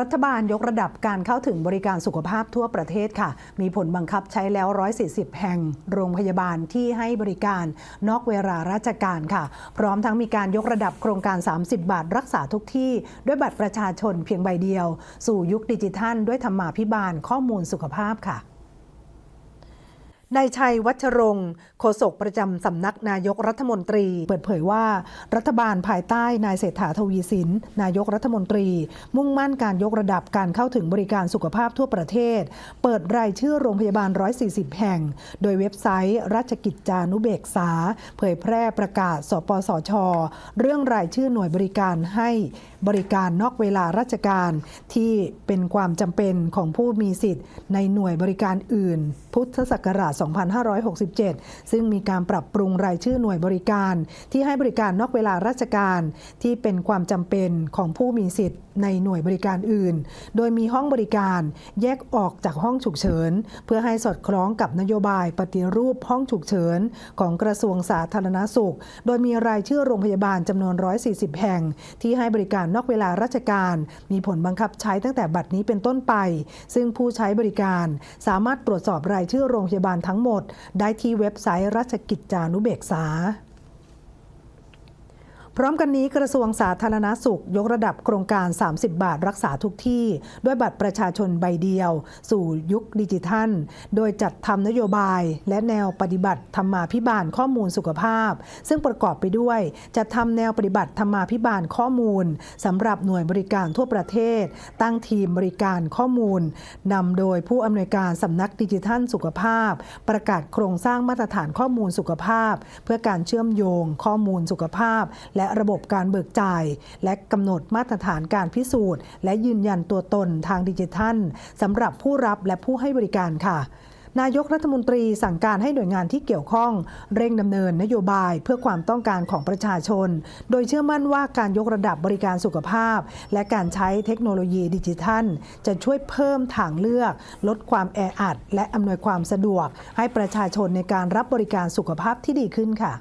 รัฐบาลยกระดับการเข้าถึงบริการสุขภาพทั่วประเทศค่ะ มีผลบังคับใช้แล้ว 140 แห่งโรงพยาบาลที่ให้บริการนอกเวลาราชการค่ะ พร้อมทั้งมีการยกระดับโครงการ 30 บาทรักษาทุกที่ ด้วยบัตรประชาชนเพียงใบเดียว สู่ยุคดิจิทัล ด้วยธรรมาภิบาลข้อมูลสุขภาพค่ะ นายชัยวัชรงค์โฆษกประจำสำนักนายกรัฐมนตรี เปิดเผยว่า รัฐบาลภายใต้นายเศรษฐาทวีสิน นายกรัฐมนตรี มุ่งมั่นการยกระดับการเข้าถึงบริการสุขภาพทั่วประเทศ เปิดรายชื่อโรงพยาบาล 140 แห่ง โดยเว็บไซต์ ราชกิจจานุเบกษา เผยแพร่ประกาศ สปสช เรื่องรายชื่อหน่วยบริการให้บริการนอกเวลาราชการที่เป็นความจำเป็นของผู้มีสิทธิ์ในหน่วยบริการอื่น พุทธศักราช2567 ซึ่งมีการปรับปรุงรายชื่อหน่วยบริการ ที่ให้บริการนอกเวลาราชการ ที่เป็นความจำเป็นของผู้มีสิทธิ์ในหน่วยบริการอื่น โดยมีห้องบริการแยกออกจากห้องฉุกเฉิน เพื่อให้สอดคล้องกับนโยบายปฏิรูปห้องฉุกเฉิน ของกระทรวงสาธารณสุข โดยมีรายชื่อโรงพยาบาลจำนวน 140 แห่ง ที่ให้บริการนอกเวลาราชการ มีผลบังคับใช้ตั้งแต่บัดนี้เป็นต้นไป ซึ่งผู้ใช้บริการสามารถตรวจสอบรายชื่อโรงพยาบาลทั้งหมดได้ที่เว็บไซต์ราชกิจจานุเบกษา พร้อมกันนี้กระทรวงสาธารณาสุข ยกระดับโครงการ 30 บาทรักษาทุกที่ ด้วยบัตรประชาชนใบเดียว สู่ยุคดิจิทัล โดยจัดทำนโยบายและแนวปฏิบัติธรรมาภิบาลข้อมูลสุขภาพ ซึ่งประกอบไปด้วยจัดทำแนวปฏิบัติธรรมาภิบาลข้อมูลสำหรับหน่วยบริการทั่วประเทศ ตั้งทีมบริการข้อมูลนำโดยผู้อำนวยการสำนักดิจิทัลสุขภาพ ประกาศโครงสร้างมาตรฐานข้อมูลสุขภาพ เพื่อการเชื่อมโยงข้อมูลสุขภาพและระบบการเบิกจ่าย และกำหนดมาตรฐานการพิสูจน์ และยืนยันตัวตนทางดิจิทัลสำหรับผู้รับและผู้ให้บริการค่ะนายกรัฐมนตรีสั่งการให้หน่วยงานที่เกี่ยวข้อง เร่งดำเนินนโยบายเพื่อความต้องการของประชาชน โดยเชื่อมั่นว่าการยกระดับบริการสุขภาพ และการใช้เทคโนโลยีดิจิทัล จะช่วยเพิ่มทางเลือก ลดความแออัด และอำนวยความสะดวก ให้ประชาชนในการรับบริการสุขภาพที่ดีขึ้นค่ะ